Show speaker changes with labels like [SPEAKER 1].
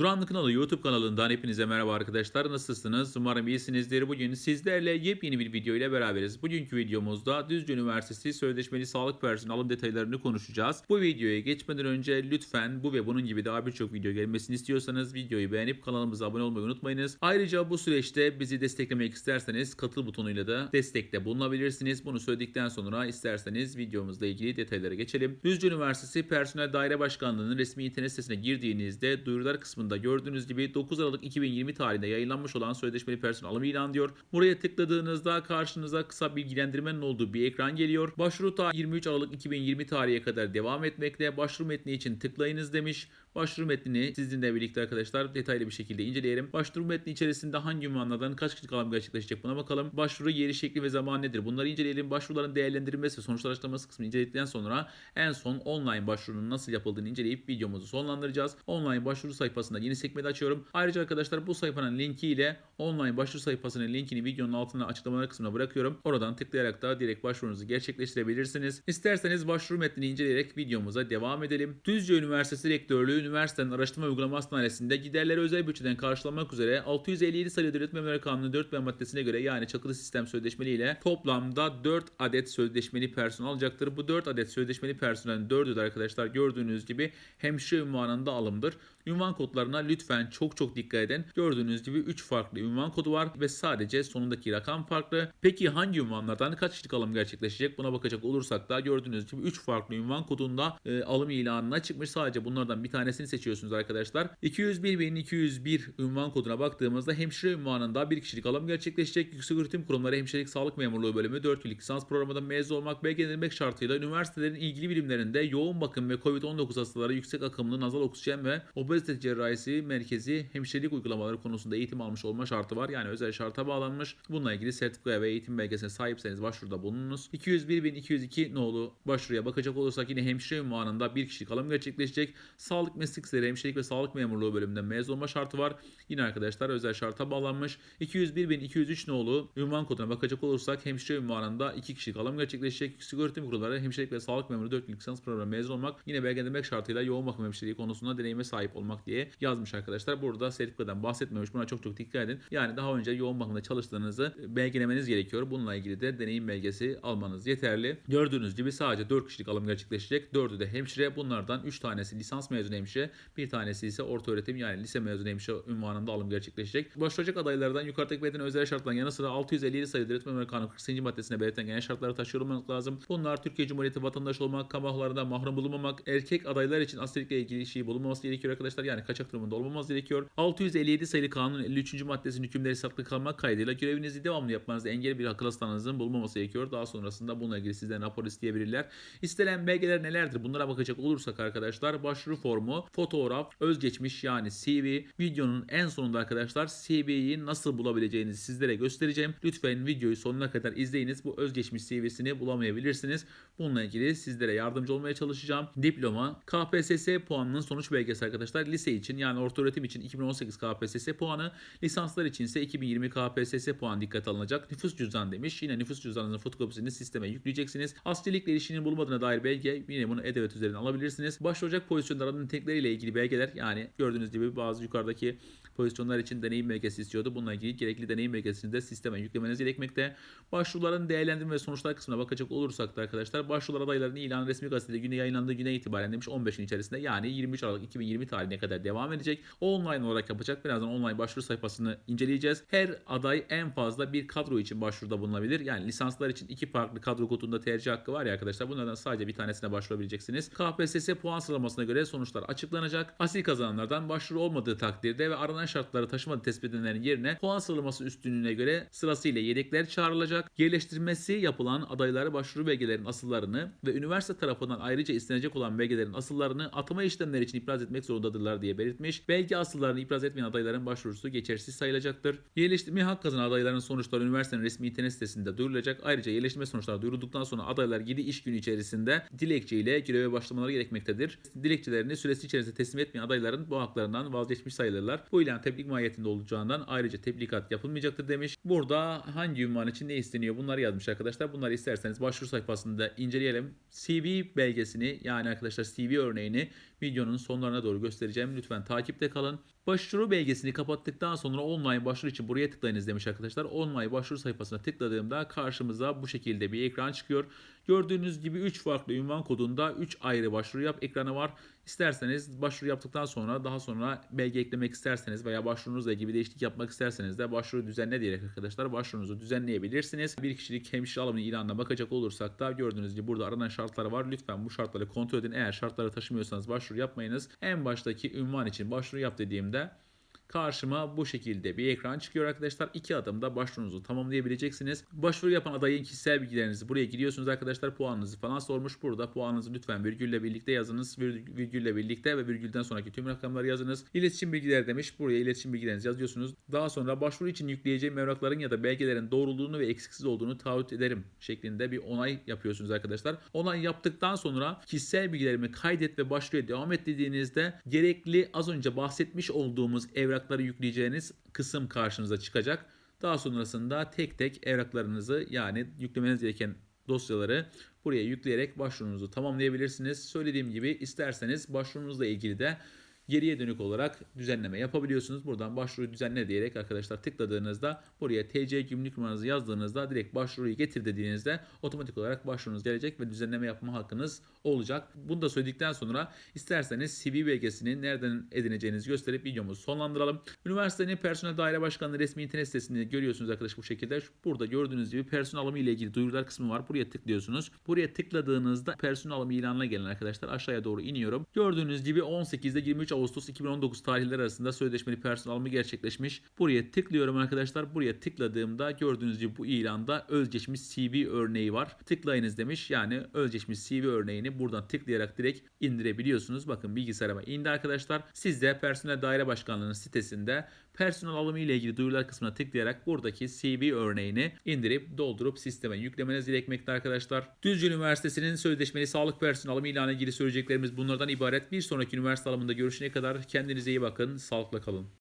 [SPEAKER 1] Duranlı Kanalı YouTube kanalından hepinize merhaba arkadaşlar. Nasılsınız? Umarım iyisinizdir. Bugün sizlerle yepyeni bir video ile beraberiz. Bugünkü videomuzda Düzce Üniversitesi Sözleşmeli Sağlık Personeli alım detaylarını konuşacağız. Bu videoya geçmeden önce lütfen bu ve bunun gibi daha birçok video gelmesini istiyorsanız videoyu beğenip kanalımıza abone olmayı unutmayınız. Ayrıca bu süreçte bizi desteklemek isterseniz katıl butonuyla da destekte bulunabilirsiniz. Bunu söyledikten sonra isterseniz videomuzla ilgili detaylara geçelim. Düzce Üniversitesi Personel Daire Başkanlığı'nın resmi internet sitesine girdiğinizde duyurular kısmında gördüğünüz gibi 9 Aralık 2020 tarihinde yayınlanmış olan sözleşmeli personel alımı ilan diyor. Buraya tıkladığınızda karşınıza kısa bilgilendirmenin olduğu bir ekran geliyor. Başvuru tarihi 23 Aralık 2020 tarihe kadar devam etmekte. Başvuru metni için tıklayınız demiş. Başvuru metnini sizinle birlikte arkadaşlar detaylı bir şekilde inceleyelim. Başvuru metni içerisinde hangi ünvanlardan kaç kişilik alım gerçekleşecek buna bakalım. Başvuru yeri, şekli ve zaman nedir? Bunları inceleyelim. Başvuruların değerlendirilmesi ve sonuçlar açıklaması kısmını inceledikten sonra en son online başvurunun nasıl yapıldığını inceleyip videomuzu sonlandıracağız. Online başvuru sayfasında yeni sekmede açıyorum. Ayrıca arkadaşlar bu sayfanın linki ile online başvuru sayfasının linkini videonun altına açıklamalar kısmına bırakıyorum. Oradan tıklayarak da direkt başvurunuzu gerçekleştirebilirsiniz. İsterseniz başvuru metnini inceleyerek videomuza devam edelim. Düzce Üniversitesi Rektörlüğü Üniversitenin Araştırma Uygulama Hastanesi'nde giderleri özel bütçeden karşılamak üzere 657 sayılı Devlet Memurları Kanunu 4 B maddesine göre yani çakılı sistem sözleşmeli ile toplamda 4 adet sözleşmeli personel alacaktır. Bu 4 adet sözleşmeli personelin 4'ü de arkadaşlar gördüğünüz gibi hemşire ünvanında alımdır. Ünvan kodlarına lütfen çok çok dikkat edin. Gördüğünüz gibi 3 farklı ünvan kodu var ve sadece sonundaki rakam farklı. Peki hangi ünvanlardan kaç kişilik alım gerçekleşecek? Buna bakacak olursak da gördüğünüz gibi 3 farklı ünvan kodunda e, alım ilanına çıkmış. Sadece bunlardan bir tanesini seçiyorsunuz arkadaşlar. 201.201 ünvan koduna baktığımızda hemşire ünvanında bir kişilik alım gerçekleşecek. Yüksek Öğretim Kurumları Hemşirelik Sağlık Memurluğu bölümü 4 yıllık lisans programında mezun olmak belgelenmek şartıyla üniversitelerin ilgili bilimlerinde yoğun bakım ve COVID-19 hastaları yüksek akımlı nazal oksijen ve obezite cerrahisi merkezi hemşirelik uygulamaları konusunda eğitim almış olma şartı var. Yani özel şarta bağlanmış. Bununla ilgili sertifika ve eğitim belgesine sahipseniz başvuruda bulununuz. 201.202 nolu başvuruya bakacak olursak yine hemşire ünvanında bir kişilik alım gerçekleşecek. Sağlık meslekleri hemşirelik ve sağlık memurluğu bölümünden mezun olma şartı var. Yine arkadaşlar özel şarta bağlanmış. 201.203 nolu ünvan koduna bakacak olursak hemşire ünvanında 2 kişilik alım gerçekleşecek. Yüksek öğretim kurulları hemşirelik ve sağlık memuru 4 yıllık lisans programı mezun olmak yine belgelenmek şartıyla yoğun bakım hemşireliği konusunda deneyime sahip olmak diye yazmış arkadaşlar. Burada sertifikadan bahsetmemiş. Buna çok çok dikkat edin. Yani daha önce yoğun bakımda çalıştığınızı belgelemeniz gerekiyor. Bununla ilgili de deneyim belgesi almanız yeterli. Gördüğünüz gibi sadece 4 kişilik alım gerçekleşecek. 4'ü de hemşire. Bunlardan 3 tanesi lisans mezunu hemşire. Bir tanesi ise orta öğretim yani lise mezunu hemşire ünvanında alım gerçekleşecek. Başvuracak adaylardan yukarıdaki belirtilen özel şartların yanı sıra 657 sayılı Devlet Memuru Kanunu 40. maddesine belirtilen genel şartları taşıyor olmak lazım. Bunlar Türkiye Cumhuriyeti vatandaşı olmak, kamu haklarından mahrum bulunmamak, erkek adaylar için askerlikle ilgili şey bulunmaması gerekiyor arkadaşlar. Yani kaçak durumunda olmaması gerekiyor. 657 sayılı kanunun 53. maddesinin hükümleri saklı kalmak kaydıyla görevinizi devamlı yapmanızda engel bir akıl hastanızın bulunmaması gerekiyor. Daha sonrasında bununla ilgili sizden rapor isteyebilirler. İstenen belgeler nelerdir? Bunlara bakacak olursak arkadaşlar başvuru formu, fotoğraf, özgeçmiş yani CV, videonun en sonunda arkadaşlar CV'yi nasıl bulabileceğinizi sizlere göstereceğim. Lütfen videoyu sonuna kadar izleyiniz. Bu özgeçmiş CV'sini bulamayabilirsiniz. Bununla ilgili sizlere yardımcı olmaya çalışacağım. Diploma, KPSS puanının sonuç belgesi arkadaşlar. Lise için yani orta öğretim için 2018 KPSS puanı, lisanslar için ise 2020 KPSS puan dikkat alınacak. Nüfus cüzdan demiş. Yine nüfus cüzdanınızın fotokopisini sisteme yükleyeceksiniz. Askerlikle ilişkinin bulunmadığına dair belge yine bunu e-devlet üzerinden alabilirsiniz. Başvuracak pozisyonların nitelikleriyle ilgili belgeler yani gördüğünüz gibi bazı yukarıdaki pozisyonlar için deneyim belgesi istiyordu. Bununla ilgili gerekli deneyim belgesini de sisteme yüklemeniz gerekmekte. Başvuruların değerlendirme ve sonuçlar kısmına bakacak olursak da arkadaşlar başvurular adaylarının ilanı resmi gazetede güne yayınlandığı güne itibaren demiş 15 gün içerisinde yani 23 Aralık 2020 tarihine kadar devam edecek. Online olarak yapacak. Birazdan online başvuru sayfasını inceleyeceğiz. Her aday en fazla bir kadro için başvuruda bulunabilir. Yani lisanslar için iki farklı kadro kodunda tercih hakkı var ya arkadaşlar. Bunlardan sadece bir tanesine başvurabileceksiniz. KPSS puan sıralamasına göre sonuçlar açıklanacak. Asil kazananlardan başvuru olmadığı takdirde ve aranan şartları taşımadığı tespit edilenlerin yerine puan sıralaması üstünlüğüne göre sırasıyla yedekler çağrılacak. Yerleştirmesi yapılan adayları başvuru belgelerinin asıllarını ve üniversite tarafından ayrıca istenecek olan belgelerin asıllarını atama işlemleri için ipraz etmek zorundadırlar diye belirtmiş. Belge asıllarını ipraz etmeyen adayların başvurusu geçersiz sayılacaktır. Yerleştirmeye hak kazanan adayların sonuçları üniversitenin resmi internet sitesinde duyurulacak. Ayrıca yerleştirme sonuçları duyurulduktan sonra adaylar 7 iş günü içerisinde dilekçe ile göreve başlamaları gerekmektedir. Dilekçelerini süresi içerisinde teslim etmeyen adayların bu haklarından vazgeçmiş sayılırlar. Bu ilan tebrik mahiyetinde olacağından ayrıca tebligat yapılmayacaktır demiş. Burada hangi ünvan için ne isteniyor bunları yazmış arkadaşlar. Bunları isterseniz başvuru sayfasında inceleyelim. CV belgesini yani arkadaşlar CV örneğini videonun sonlarına doğru göstereceğim. Lütfen takipte kalın. Başvuru belgesini kapattıktan sonra online başvuru için buraya tıklayınız demiş arkadaşlar. Online başvuru sayfasına tıkladığımda karşımıza bu şekilde bir ekran çıkıyor. Gördüğünüz gibi 3 farklı ünvan kodunda 3 ayrı başvuru yap ekranı var. İsterseniz başvuru yaptıktan sonra daha sonra belge eklemek isterseniz veya başvurunuzla ilgili bir değişiklik yapmak isterseniz de başvuru düzenle diyerek arkadaşlar başvurunuzu düzenleyebilirsiniz. Bir kişilik hemşire alımı ilanına bakacak olursak da gördüğünüz gibi burada aranan şartları var. Lütfen bu şartları kontrol edin. Eğer şartları taşımıyorsanız başvuru yapmayınız. En baştaki ünvan için başvuru yap dediğimde dönemde karşıma bu şekilde bir ekran çıkıyor arkadaşlar. İki adımda başvurunuzu tamamlayabileceksiniz. Başvuru yapan adayın kişisel bilgilerinizi buraya giriyorsunuz arkadaşlar. Puanınızı falan sormuş. Burada puanınızı lütfen virgülle birlikte yazınız. Vir- Virgülle birlikte ve virgülden sonraki tüm rakamları yazınız. İletişim bilgileri demiş. Buraya iletişim bilgilerinizi yazıyorsunuz. Daha sonra başvuru için yükleyeceğim evrakların ya da belgelerin doğruluğunu ve eksiksiz olduğunu taahhüt ederim şeklinde bir onay yapıyorsunuz arkadaşlar. Onay yaptıktan sonra kişisel bilgilerimi kaydet ve başvuruya devam et dediğinizde gerekli az önce bahsetmiş olduğumuz evrakları yükleyeceğiniz kısım karşınıza çıkacak. Daha sonrasında tek tek evraklarınızı yani yüklemeniz gereken dosyaları buraya yükleyerek başvurunuzu tamamlayabilirsiniz. Söylediğim gibi isterseniz başvurunuzla ilgili de geriye dönük olarak düzenleme yapabiliyorsunuz. Buradan başvuru düzenle diyerek arkadaşlar tıkladığınızda buraya TC kimlik numaranızı yazdığınızda direkt başvuruyu getir dediğinizde otomatik olarak başvurunuz gelecek ve düzenleme yapma hakkınız olacak. Bunu da söyledikten sonra isterseniz CV belgesini nereden edineceğinizi gösterip videomuzu sonlandıralım. Üniversitenin personel daire başkanlığı resmi internet sitesinde görüyorsunuz arkadaşlar bu şekilde. Burada gördüğünüz gibi personel alımı ile ilgili duyurular kısmı var. Buraya tıklıyorsunuz. Buraya tıkladığınızda personel alımı ilanına gelen arkadaşlar aşağıya doğru iniyorum. Gördüğünüz gibi 18 ile 23 Ağustos 2019 tarihleri arasında sözleşmeli personel alımı gerçekleşmiş. Buraya tıklıyorum arkadaşlar. Buraya tıkladığımda gördüğünüz gibi bu ilanda özgeçmiş CV örneği var. Tıklayınız demiş. Yani özgeçmiş CV örneğini buradan tıklayarak direkt indirebiliyorsunuz. Bakın bilgisayarıma indi arkadaşlar. Siz de personel daire başkanlığının sitesinde personel alımı ile ilgili duyurular kısmına tıklayarak buradaki CV örneğini indirip doldurup sisteme yüklemeniz gerekmekte arkadaşlar. Düzce Üniversitesi'nin sözleşmeli sağlık personel alımı ilanı ilgili söyleyeceklerimiz bunlardan ibaret. Bir sonraki üniversite alımında görüşene kadar kendinize iyi bakın, sağlıkla kalın.